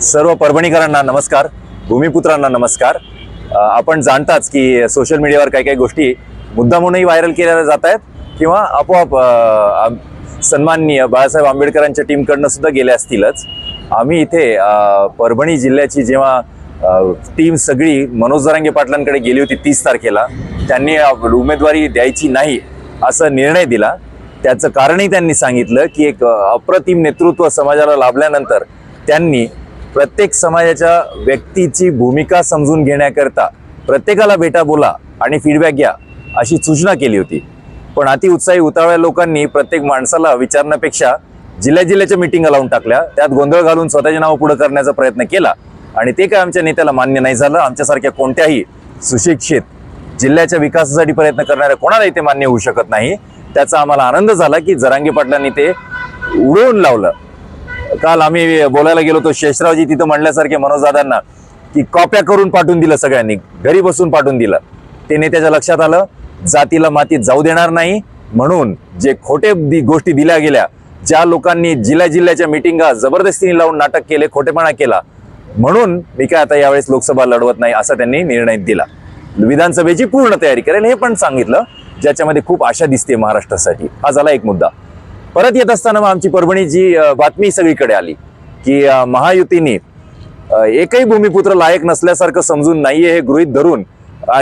सर्व परभणीकरांना नमस्कार भूमिपुत्रांना नमस्कार. आपण जाणताच की सोशल मीडियावर काही काही गोष्टी मुद्दा म्हणूनही व्हायरल केल्या जात आहेत किंवा आपोआप सन्माननीय बाळासाहेब आंबेडकरांच्या टीमकडनं सुद्धा गेल्या असतीलच. आम्ही इथे परभणी जिल्ह्याची जेव्हा टीम सगळी मनोज जरांगे पाटलांकडे गेली होती तीस तारखेला त्यांनी उमेदवारी द्यायची नाही असा निर्णय दिला. त्याचं कारणही त्यांनी सांगितलं की एक अप्रतिम नेतृत्व समाजाला लाभल्यानंतर त्यांनी प्रत्येक समाजाच्या व्यक्तीची भूमिका समजून घेण्याकरता प्रत्येकाला भेटा बोला आणि फीडबॅक घ्या अशी सूचना केली होती. पण अतिउत्साही उतावळ्या लोकांनी प्रत्येक माणसाला विचारण्यापेक्षा जिल्ह्या जिल्ह्याच्या मिटिंगा लावून टाकल्या. त्यात गोंधळ घालून स्वतःचे नाव पुढे करण्याचा प्रयत्न केला. आणि ते काय आमच्या नेत्याला मान्य नाही झालं? आमच्यासारख्या कोणत्याही सुशिक्षित जिल्ह्याच्या विकासासाठी प्रयत्न करणाऱ्या कोणालाही ते मान्य होऊ शकत नाही. त्याचा आम्हाला आनंद झाला की जरांगी पाटलांनी ते उडवून लावलं. काल आम्ही बोलायला गेलो होतो शेषरावजी तिथं म्हणल्यासारखे मनोजदादांना की कॉप्या करून पाठवून दिलं सगळ्यांनी घरी बसून पाठवून दिलं. ते नेत्याच्या लक्षात आलं जातीला मातीत जाऊ देणार नाही म्हणून जे खोटे दि- गोष्टी दिल्या गेल्या ज्या लोकांनी जिल्हा जिल्ह्याच्या मिटिंगा जबरदस्तीने लावून नाटक केले खोटेपणा केला म्हणून मी काय आता यावेळेस लोकसभा लढवत नाही असा त्यांनी निर्णय दिला. विधानसभेची पूर्ण तयारी करेल हे पण सांगितलं ज्याच्यामध्ये खूप आशा दिसते महाराष्ट्रासाठी. हा झाला एक मुद्दा. परत येत असताना मग आमची परभणीची जी बातमी सगळीकडे आली की महायुतीने एकही भूमिपुत्र लायक नसल्यासारखं समजून नाहीये हे गृहित धरून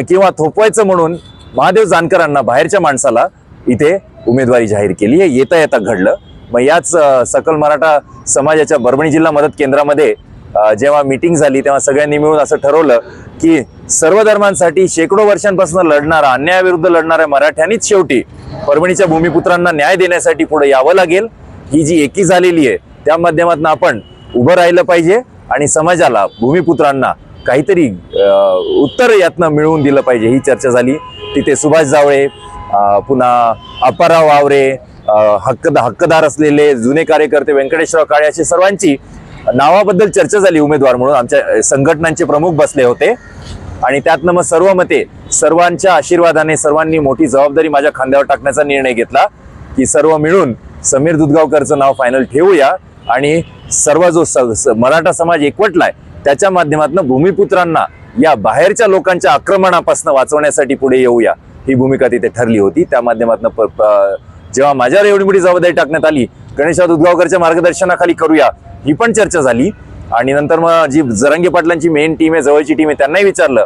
किंवा थोपवायचं म्हणून महादेव जानकरांना बाहेरच्या माणसाला इथे उमेदवारी जाहीर केली हे येता येता घडलं. मग याच सकल मराठा समाजाच्या परभणी जिल्हा मदत केंद्रामध्ये जेव्हा मीटिंग झाली तेव्हा सगळ्यांनी मिळून असं ठरवलं की सर्व धर्मांसाठी शेकडो वर्षांपासून लढणारा अन्यायाविरुद्ध लढणाऱ्या मराठ्यांनीच शेवटी परभणीच्या भूमिपुत्रांना न्याय देण्यासाठी पुढे यावं लागेल. ही जी एकी झालेली आहे त्या माध्यमातून आपण उभं राहिलं पाहिजे आणि समाजाला भूमिपुत्रांना काहीतरी उत्तर यातनं मिळवून दिलं पाहिजे. ही चर्चा झाली. तिथे सुभाष जावळे पुन्हा अप्पाराव वावरे अ, हक्क हक्कदार असलेले जुने कार्यकर्ते व्यंकटेश्वर काळे असे सर्वांची नावाबद्दल चर्चा झाली उमेदवार म्हणून. आमच्या संघटनांचे प्रमुख बसले होते. आणि त्यातनं मग सर्व मते सर्वांच्या आशीर्वादाने सर्वांनी मोठी जबाबदारी माझ्या खांद्यावर टाकण्याचा निर्णय घेतला की सर्व मिळून समीर दुधगावकरचं नाव फायनल ठेवूया. आणि सर्व जो स- मराठा समाज एकवटलाय त्याच्या माध्यमातून भूमिपुत्रांना या बाहेरच्या लोकांच्या आक्रमणापासून वाचवण्यासाठी पुढे येऊया. ही भूमिका तिथे ठरली होती. त्या माध्यमातून जेव्हा माझ्यावर एवढी मोठी जबाबदारी टाकण्यात आली गणेशराव दुधगावकरच्या मार्गदर्शनाखाली करूया ही पण चर्चा झाली. आणि नंतर मग जी जरंगे पाटलांची मेन टीम आहे जवळची टीम आहे त्यांनाही विचारलं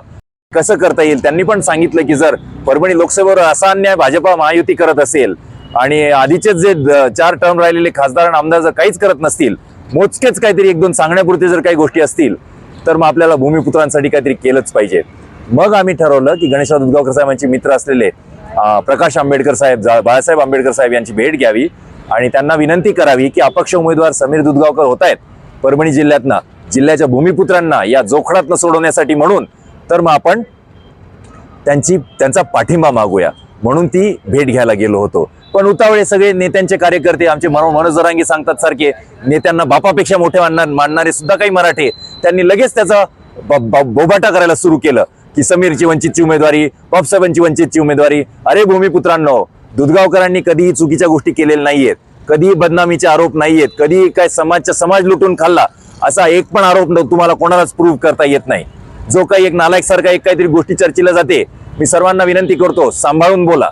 कसं करता येईल? त्यांनी पण सांगितलं की जर परभणी लोकसभेवर असा अन्याय भाजपा महायुती करत असेल आणि आधीचेच जे द- चार टर्म राहिलेले खासदार आणि आमदार जर काहीच करत नसतील मोजकेच काहीतरी एक दोन सांगण्यापुरते जर काही गोष्टी असतील तर मग आपल्याला भूमिपुत्रांसाठी काहीतरी केलंच पाहिजे. मग आम्ही ठरवलं की गणेशराव दुधगावकर साहेबांचे मित्र असलेले प्रकाश आंबेडकर साहेब जा- बाळासाहेब आंबेडकर साहेब यांची भेट घ्यावी आणि त्यांना विनंती करावी की अपक्ष उमेदवार समीर दुधगावकर होत आहेत. परभणी जिल्ह्यातनं जिल्ह्याच्या भूमिपुत्रांना या जोखडातनं सोडवण्यासाठी म्हणून तर मग आपण त्यांची त्यांचा पाठिंबा मागूया. म्हणून ती भेट घ्यायला गेलो होतो. पण उतावळे सगळे नेत्यांचे कार्यकर्ते आमचे मनो मनोज सांगतात सारखे नेत्यांना बापापेक्षा मोठे मानणार मानणारे सुद्धा काही मराठे. त्यांनी लगेच त्याचा ब- बोबाटा करायला सुरू केलं की समीरची वंचितची उमेदवारी बापसाहेबांची वंचितची उमेदवारी. अरे भूमिपुत्रांनो दुधगावकरांनी कधीही चुकीच्या गोष्टी केलेल्या नाहीयेत. कधीही बदनामीचे आरोप नाहीयेत. कधीही काय समाजचा समाज लुटून खाल्ला असा एक पण आरोप न- तुम्हाला कोणालाच प्रूव्ह करता येत नाही. जो काही एक नालायक सारखा एक काहीतरी गोष्टी चर्चेला जाते मी सर्वांना विनंती करतो सांभाळून बोला.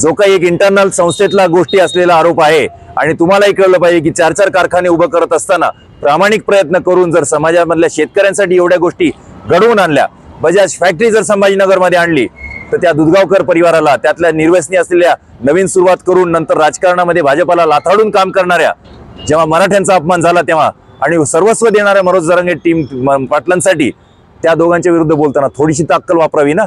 जो काही एक इंटरनल संस्थेतला गोष्टी असलेला आरोप आहे आणि तुम्हालाही कळलं पाहिजे की चार चार कारखाने उभं करत असताना प्रामाणिक प्रयत्न करून जर समाजामधल्या शेतकऱ्यांसाठी एवढ्या गोष्टी घडवून आणल्या बजाज फॅक्टरी जर संभाजीनगरमध्ये आणली तर त्या दुधगावकर परिवाराला त्यातल्या निर्व्यसनी असलेल्या नवीन सुरुवात करून नंतर राजकारणामध्ये भाजपाला लाथाडून काम करणाऱ्या जेव्हा मराठ्यांचा अपमान झाला तेव्हा आणि सर्वस्व देणाऱ्या मनोज जरंगे टीम पाटलांसाठी त्या दोघांच्या विरुद्ध बोलताना थोडीशी ताक्कल वापरावी ना?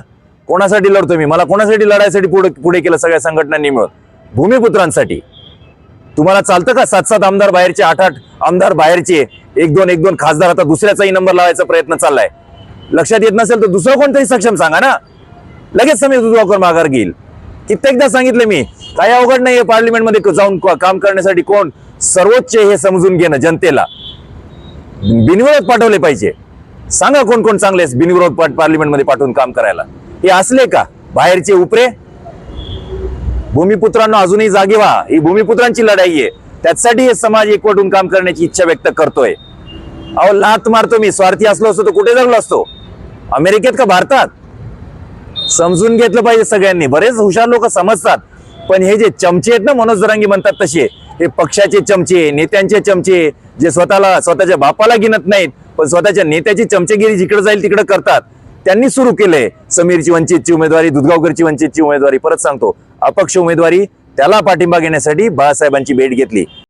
कोणासाठी लढतो मी? मला कोणासाठी लढायसाठी पुढे पुढे केलं सगळ्या संघटनांनी मिळून? भूमिपुत्रांसाठी. तुम्हाला चालतं का सात सात आमदार बाहेरचे आठ आठ आमदार बाहेरचे एक दोन एक दोन खासदार आता दुसऱ्याचाही नंबर लावायचा प्रयत्न चाललाय? लक्षात येत नसेल तर दुसरं कोणतरी सक्षम सांगा ना? लगेच समीर दुधगावकर माघार घेईल. कित्येकदा सांगितलं मी काय अवघड नाहीये पार्लिमेंटमध्ये जाऊन काम करण्यासाठी कोण सर्वोच्च हे समजून घेणं जनतेला. बिनविरोध पाठवले पाहिजे. सांगा कोण कोण चांगले बिनविरोध पार्लिमेंटमध्ये पाठवून काम करायला. हे असले का? बाहेरचे उपरे? भूमिपुत्रांना अजूनही जागे व्हा. ही भूमिपुत्रांची लढाई आहे. त्यासाठी हे समाज एकवटून काम करण्याची इच्छा व्यक्त करतोय. अहो लात मारतो मी. स्वार्थी असलो असतो तर कुठे जगलो असतो? अमेरिकेत का भारतात? समजून घेतलं पाहिजे सगळ्यांनी. बरेच हुशार लोक समजतात. पण हे जे चमचे आहेत ना मनोजरांगी म्हणतात तसे हे पक्षाचे चमचे नेत्यांचे चमचे जे स्वतःला स्वतःच्या बापाला गिनत नाहीत पण स्वतःच्या नेत्याची चमचेगिरी जिकडे जाईल तिकडे करतात. त्यांनी सुरू केलंय. समीरची वंचितची उमेदवारी दुधगावकरची वंचितची उमेदवारी परत सांगतो. अपक्ष उमेदवारी त्याला पाठिंबा घेण्यासाठी बाळासाहेबांची भेट घेतली.